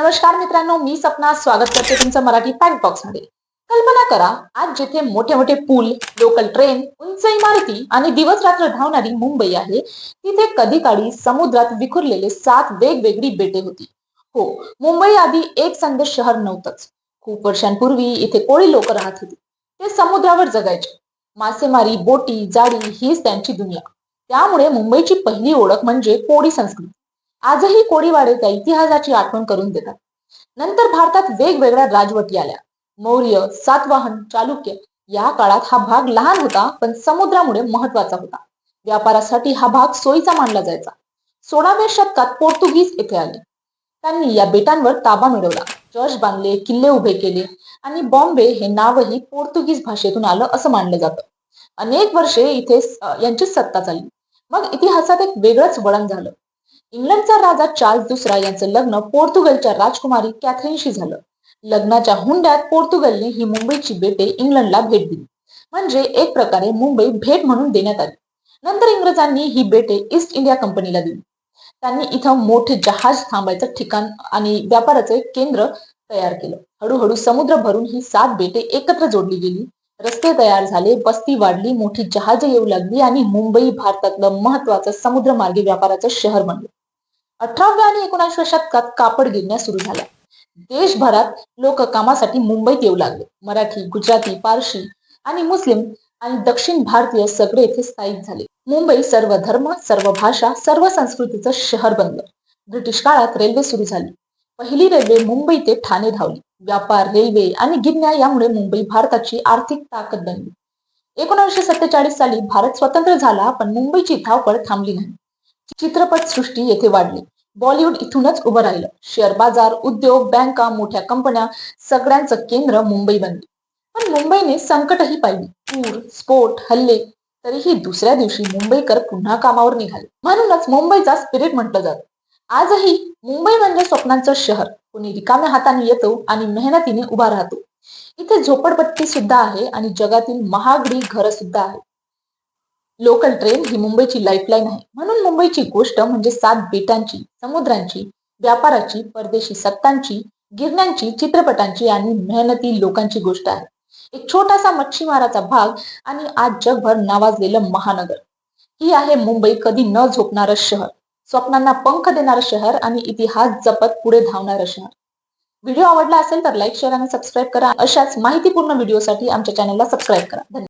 नमस्कार मित्रांनो मी सपना. स्वागत करते तुमचं मराठी फॅक्ट बॉक्समध्ये. कल्पना करा आज जिथे मोठे मोठे पूल लोकल ट्रेन उंच इमारती आणि दिवस रात्र धावणारी मुंबई आहे तिथे कधी काळी समुद्रात विखुरलेले सात वेगवेगळी बेटे होती. हो मुंबई आधी एक संदेश शहर नव्हतंच. खूप वर्षांपूर्वी इथे कोळी लोक राहत होती. ते समुद्रावर जगायचे. मासेमारी बोटी जाळी हीच त्यांची दुनिया. त्यामुळे मुंबईची पहिली ओळख म्हणजे कोळी संस्कृती. आजही कोळीवाडे त्या इतिहासाची आठवण करून देतात. नंतर भारतात वेगवेगळ्या राजवटी आल्या. मौर्य सातवाहन चालुक्य या काळात हा भाग लहान होता पण समुद्रामुळे महत्त्वाचा होता. व्यापारासाठी हा भाग सोयीचा मानला जायचा. सोळाव्या शतकात पोर्तुगीज येथे आले. त्यांनी या बेटांवर ताबा मिळवला. चर्च बांधले किल्ले उभे केले आणि बॉम्बे हे नावही पोर्तुगीज भाषेतून आलं असं मानलं जातं. अनेक वर्षे इथे यांची सत्ता चालली. मग इतिहासात एक वेगळंच वळण झालं. इंग्लंडचा राजा चार्ल्स दुसरा यांचं लग्न पोर्तुगलच्या राजकुमारी कॅथरीनशी झालं. लग्नाच्या हुंड्यात पोर्तुगलने ही मुंबईची बेटे इंग्लंडला भेट दिली. म्हणजे एक प्रकारे मुंबई भेट म्हणून देण्यात आली. नंतर इंग्रजांनी ही बेटे ईस्ट इंडिया कंपनीला दिली. त्यांनी इथं मोठे जहाज थांबायचं ठिकाण आणि व्यापाराचं एक केंद्र तयार केलं. हळूहळू समुद्र भरून ही सात बेटे एकत्र जोडली गेली. रस्ते तयार झाले बस्ती वाढली मोठी जहाजे येऊ लागली आणि मुंबई भारतातलं महत्वाचं समुद्रमार्गी व्यापाराचं शहर बनलं. अठराव्या आणि एकोणीसव्या शतकात कापड गिरण्या सुरू झाल्या. देशभरात लोक कामासाठी मुंबईत येऊ लागले. मराठी गुजराती पारशी आणि मुस्लिम आणि दक्षिण भारतीय सगळे येथे स्थायिक झाले. मुंबई सर्व धर्म सर्व भाषा सर्व संस्कृतीचं शहर बनलं. ब्रिटिश काळात रेल्वे सुरू झाली. पहिली रेल्वे मुंबई ते ठाणे धावली. व्यापार रेल्वे आणि गिरण्या यामुळे मुंबई भारताची आर्थिक ताकद बनली. एकोणीसशे सत्तेचाळीस साली भारत स्वतंत्र झाला पण मुंबईची धावपळ थांबली नाही. चित्रपट सृष्टी येथे वाढली. बॉलिवूड इथूनच उभं राहिलं. शेअर बाजार उद्योग बँका मोठ्या कंपन्या सगळ्यांचं केंद्र मुंबई बनली. पण मुंबईने संकटही पाहिली. पूर स्फोट हल्ले तरीही दुसऱ्या दिवशी मुंबईकर पुन्हा कामावर निघाले. म्हणूनच मुंबईचा स्पिरिट म्हटलं जातं. आजही मुंबई म्हणजे स्वप्नांचं शहर. कोणी रिकाम्या हाताने येतो आणि मेहनतीने उभा राहतो. इथे झोपडपट्टी सुद्धा आहे आणि जगातील महागडी घरं सुद्धा आहेत लोकल ट्रेन ही मुंबईची लाईफलाईन आहे. म्हणून मुंबईची गोष्ट म्हणजे सात बेटांची समुद्रांची व्यापाराची परदेशी सत्तांची गिरण्यांची चित्रपटांची आणि मेहनती लोकांची गोष्ट आहे. एक छोटासा मच्छीमाराचा भाग आणि आज जगभर नावाजलेलं महानगर. ही आहे मुंबई कधी न झोपणारं शहर. स्वप्नांना पंख देणारं शहर आणि इतिहास जपत पुढे धावणारं शहर. व्हिडिओ आवडला असेल तर लाईक शेअर आणि सबस्क्राईब करा. अशाच माहितीपूर्ण व्हिडिओसाठी आमच्या चॅनलला सबस्क्राईब करा. धन्यवाद.